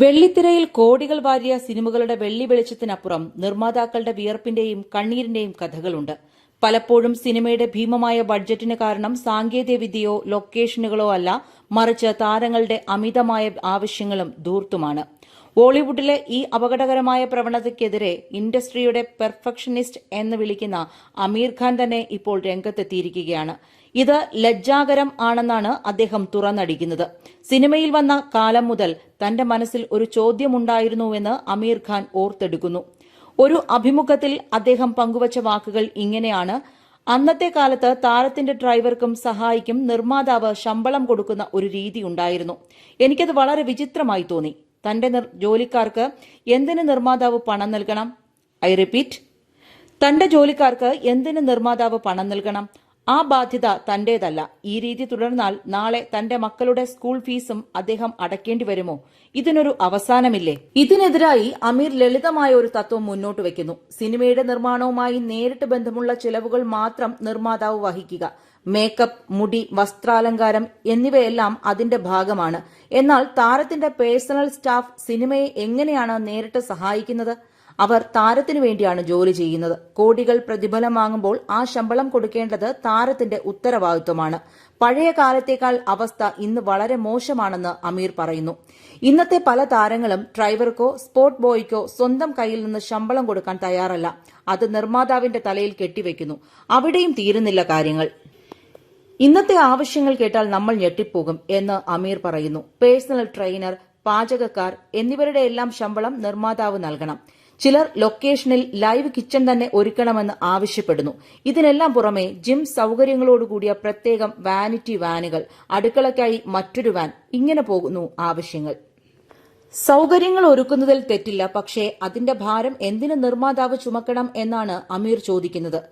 വെള്ളിത്തിരയിൽ കോടികൾ വാരിയ സിനിമകളുടെ വെള്ളി വെളിച്ചത്തിനപ്പുറം നിർമ്മാതാക്കളുടെ വിയർപ്പിന്റെയും കണ്ണീരിന്റെയും കഥകളുണ്ട്. പലപ്പോഴും സിനിമയുടെ ഭീമമായ ബഡ്ജറ്റിന് കാരണം സാങ്കേതികവിദ്യയോ ലൊക്കേഷനുകളോ അല്ല മറിച്ച് താരങ്ങളുടെ അമിതമായ ആവശ്യങ്ങളും ധൂർത്തുമാണ്. ബോളിവുഡിലെ ഈ അപകടകരമായ പ്രവണതയ്ക്കെതിരെ ഇൻഡസ്ട്രിയുടെ പെർഫെക്ഷനിസ്റ്റ് എന്ന് വിളിക്കുന്ന അമീർ ഖാൻ തന്നെ ഇപ്പോൾ രംഗത്തെത്തിയിരിക്കുകയാണ്. ഇത് ലജ്ജാകരം ആണെന്നാണ് അദ്ദേഹം തുറന്നടിക്കുന്നത്. സിനിമയിൽ വന്ന കാലം മുതൽ തന്റെ മനസ്സിൽ ഒരു ചോദ്യമുണ്ടായിരുന്നുവെന്ന് അമീർ ഖാൻ ഓർത്തെടുക്കുന്നു. ഒരു അഭിമുഖത്തിൽ അദ്ദേഹം പങ്കുവച്ച വാക്കുകൾ ഇങ്ങനെയാണ്. അന്നത്തെ കാലത്ത് താരത്തിന്റെ ഡ്രൈവർക്കും സഹായിക്കും നിർമ്മാതാവ് ശമ്പളം കൊടുക്കുന്ന ഒരു രീതി ഉണ്ടായിരുന്നു. എനിക്കത് വളരെ വിചിത്രമായി തോന്നി. തന്റെ ജോലിക്കാർക്ക് എന്തിന് നിർമ്മാതാവ് പണം നൽകണം? I repeat. തന്റെ ജോലിക്കാർക്ക് എന്തിന് നിർമ്മാതാവ് പണം നൽകണം? ആ ബാധ്യത തന്റേതല്ല. ഈ രീതി തുടർന്നാൽ നാളെ തന്റെ മക്കളുടെ സ്കൂൾ ഫീസും അദ്ദേഹം അടയ്ക്കേണ്ടി വരുമോ? ഇതിനൊരു അവസാനമില്ലേ? ഇതിനെതിരായി അമീർ ലളിതമായ ഒരു തത്വം മുന്നോട്ട് വെക്കുന്നു. സിനിമയുടെ നിർമ്മാണവുമായി നേരിട്ട് ബന്ധമുള്ള ചിലവുകൾ മാത്രം നിർമ്മാതാവ് വഹിക്കുക. മേക്കപ്പ് മുടി വസ്ത്രാലങ്കാരം എന്നിവയെല്ലാം അതിന്റെ ഭാഗമാണ്. എന്നാൽ താരത്തിന്റെ പേഴ്സണൽ സ്റ്റാഫ് സിനിമയെ എങ്ങനെയാണ് നേരിട്ട് സഹായിക്കുന്നത്? അവർ താരത്തിനു വേണ്ടിയാണ് ജോലി ചെയ്യുന്നത്. കോടികൾ പ്രതിഫലം വാങ്ങുമ്പോൾ ആ ശമ്പളം കൊടുക്കേണ്ടത് താരത്തിന്റെ ഉത്തരവാദിത്വമാണ്. പഴയ കാലത്തേക്കാൾ അവസ്ഥ ഇന്ന് വളരെ മോശമാണെന്ന് അമീർ പറയുന്നു. ഇന്നത്തെ പല താരങ്ങളും ഡ്രൈവർക്കോ സ്പോർട്ട് ബോയ്ക്കോ സ്വന്തം കയ്യിൽ നിന്ന് ശമ്പളം കൊടുക്കാൻ തയ്യാറല്ല. അത് നിർമ്മാതാവിന്റെ തലയിൽ കെട്ടിവെക്കുന്നു. അവിടെയും തീരുന്നില്ല കാര്യങ്ങൾ. ഇന്നത്തെ ആവശ്യങ്ങൾ കേട്ടാൽ നമ്മൾ ഞെട്ടിപ്പോകും എന്ന് അമീർ പറയുന്നു. പേഴ്സണൽ ട്രെയിനർ പാചകക്കാർ എന്നിവരുടെ എല്ലാം ശമ്പളം നിർമ്മാതാവ് നൽകണം. ചിലർ ലൊക്കേഷനിൽ ലൈവ് കിച്ചൺ തന്നെ ഒരുക്കണമെന്ന് ആവശ്യപ്പെടുന്നു. ഇതിനെല്ലാം പുറമെ ജിം സൌകര്യങ്ങളോടുകൂടിയ പ്രത്യേകം വാനിറ്റി വാനുകൾ അടുക്കളയ്ക്കായി മറ്റൊരു വാൻ ഇങ്ങനെ പോകുന്നു ആവശ്യങ്ങൾ. സൗകര്യങ്ങൾ ഒരുക്കുന്നതിൽ തെറ്റില്ല പക്ഷേ അതിന്റെ ഭാരം എന്തിന് നിർമ്മാതാവ് ചുമക്കണം എന്നാണ് അമീർ ചോദിക്കുന്നത്.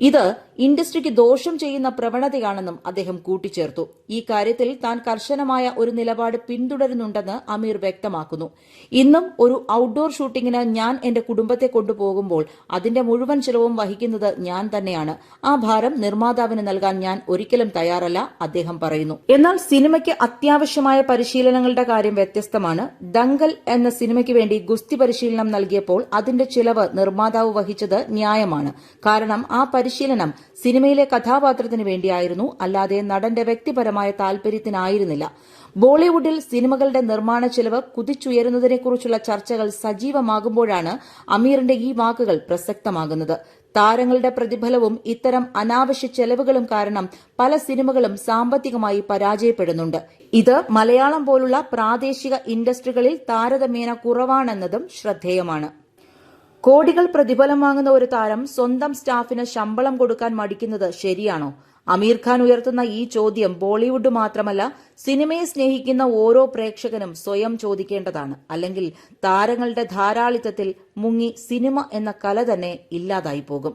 ഇത് ഇൻഡസ്ട്രിക്ക് ദോഷം ചെയ്യുന്ന പ്രവണതയാണെന്നും അദ്ദേഹം കൂട്ടിച്ചേർത്തു. ഈ കാര്യത്തിൽ താൻ കർശനമായ ഒരു നിലപാട് പിന്തുടരുന്നുണ്ടെന്ന് അമീർ വ്യക്തമാക്കുന്നു. ഇന്നും ഒരു ഔട്ട്ഡോർ ഷൂട്ടിങ്ങിന് ഞാൻ എന്റെ കുടുംബത്തെ കൊണ്ടുപോകുമ്പോൾ അതിന്റെ മുഴുവൻ ചിലവും വഹിക്കുന്നത് ഞാൻ തന്നെയാണ്. ആ ഭാരം നിർമ്മാതാവിന് നൽകാൻ ഞാൻ ഒരിക്കലും തയ്യാറല്ല അദ്ദേഹം പറയുന്നു. എന്നാൽ സിനിമയ്ക്ക് അത്യാവശ്യമായ പരിശീലനങ്ങളുടെ കാര്യം വ്യത്യസ്തമാണ്. ദങ്കൽ എന്ന സിനിമയ്ക്ക് വേണ്ടി ഗുസ്തി പരിശീലനം നൽകിയപ്പോൾ അതിന്റെ ചിലവ് നിർമ്മാതാവ് വഹിച്ചത് ന്യായമാണ്. കാരണം ആ പരിശീലനം സിനിമയിലെ കഥാപാത്രത്തിന് വേണ്ടിയായിരുന്നു. അല്ലാതെ നടന്റെ വ്യക്തിപരമായ താൽപര്യത്തിനായിരുന്നില്ല. ബോളിവുഡിൽ സിനിമകളുടെ നിർമ്മാണ ചെലവ് കുതിച്ചുയരുന്നതിനെക്കുറിച്ചുള്ള ചർച്ചകൾ സജീവമാകുമ്പോഴാണ് അമീറിന്റെ ഈ വാക്കുകൾ പ്രസക്തമാകുന്നത്. താരങ്ങളുടെ പ്രതിഫലവും ഇത്തരം അനാവശ്യ ചെലവുകളും കാരണം പല സിനിമകളും സാമ്പത്തികമായി പരാജയപ്പെടുന്നുണ്ട്. ഇത് മലയാളം പോലുള്ള പ്രാദേശിക ഇൻഡസ്ട്രികളിൽ താരതമ്യേന കുറവാണെന്നതും ശ്രദ്ധേയമാണ്. കോടികൾ പ്രതിഫലം വാങ്ങുന്ന ഒരു താരം സ്വന്തം സ്റ്റാഫിന് ശമ്പളം കൊടുക്കാൻ മടിക്കുന്നത് ശരിയാണോ? അമീർ ഖാൻ ഉയർത്തുന്ന ഈ ചോദ്യം ബോളിവുഡ് മാത്രമല്ല സിനിമയെ സ്നേഹിക്കുന്ന ഓരോ പ്രേക്ഷകനും സ്വയം ചോദിക്കേണ്ടതാണ്. അല്ലെങ്കിൽ താരങ്ങളുടെ ധാരാളിത്തത്തിൽ മുങ്ങി സിനിമ എന്ന കല തന്നെ ഇല്ലാതായി പോകും.